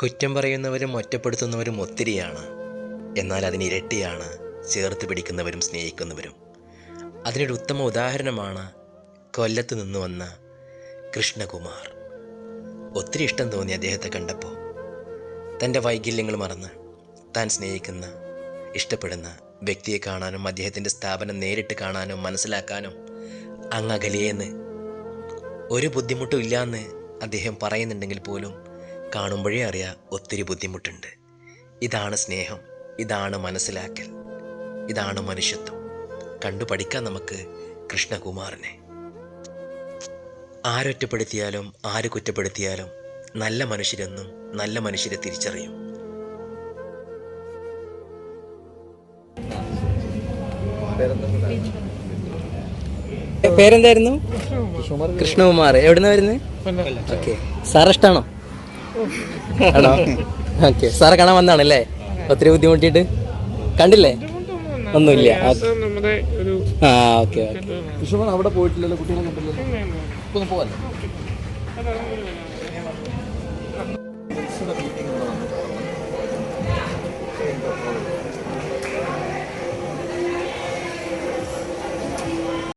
കുറ്റം പറയുന്നവരും ഒറ്റപ്പെടുത്തുന്നവരും ഒത്തിരിയാണ്. എന്നാൽ അതിനിരട്ടിയാണ് ചേർത്ത് പിടിക്കുന്നവരും സ്നേഹിക്കുന്നവരും. അതിനൊരു ഉത്തമ ഉദാഹരണമാണ് കൊല്ലത്ത് നിന്ന് വന്ന കൃഷ്ണകുമാർ. ഒത്തിരി ഇഷ്ടം തോന്നി അദ്ദേഹത്തെ കണ്ടപ്പോൾ തന്റെ വൈകല്യങ്ങൾ മറന്ന് താൻ സ്നേഹിക്കുന്ന ഇഷ്ടപ്പെടുന്ന വ്യക്തിയെ കാണാനും അദ്ദേഹത്തിന്റെ സ്ഥാപനം നേരിട്ട് കാണാനും മനസ്സിലാക്കാനും അങ്ങ് അകലെയെന്ന് ഒരു ബുദ്ധിമുട്ടും ഇല്ലാന്ന് അദ്ദേഹം പറയുന്നുണ്ടെങ്കിൽ പോലും കാണുമ്പോഴേ അറിയാം ഒത്തിരി ബുദ്ധിമുട്ടുണ്ട്. ഇതാണ് സ്നേഹം ഇതാണ് മനസ്സിലാക്കൽ ഇതാണ് മനുഷ്യത്വം. കണ്ടു പഠിക്കാൻ നമുക്ക് കൃഷ്ണകുമാറിനെ. ആരൊറ്റപ്പെടുത്തിയാലും ആര് കുറ്റപ്പെടുത്തിയാലും നല്ല മനുഷ്യരെന്നും നല്ല മനുഷ്യരെ തിരിച്ചറിയും. പേരെന്തായിരുന്നു? കൃഷ്ണകുമാർ. എവിടുന്ന വരുന്നത് ഓക്കെ സാർ ഇഷ്ടാണോ? ആണോ? ഓക്കെ. സാറെ കാണാൻ വന്നാണല്ലേ? ഒത്തിരി ബുദ്ധിമുട്ടിയിട്ട്? കണ്ടില്ലേ? ഒന്നുമില്ല. ഓക്കെ. നമ്മുടെ ഒരു ആ ഓക്കെ ഓക്കെ. അവിടെ പോയിട്ടില്ലല്ലോ? കുട്ടികളെ കണ്ടില്ലല്ലോ പോവാല്ലേ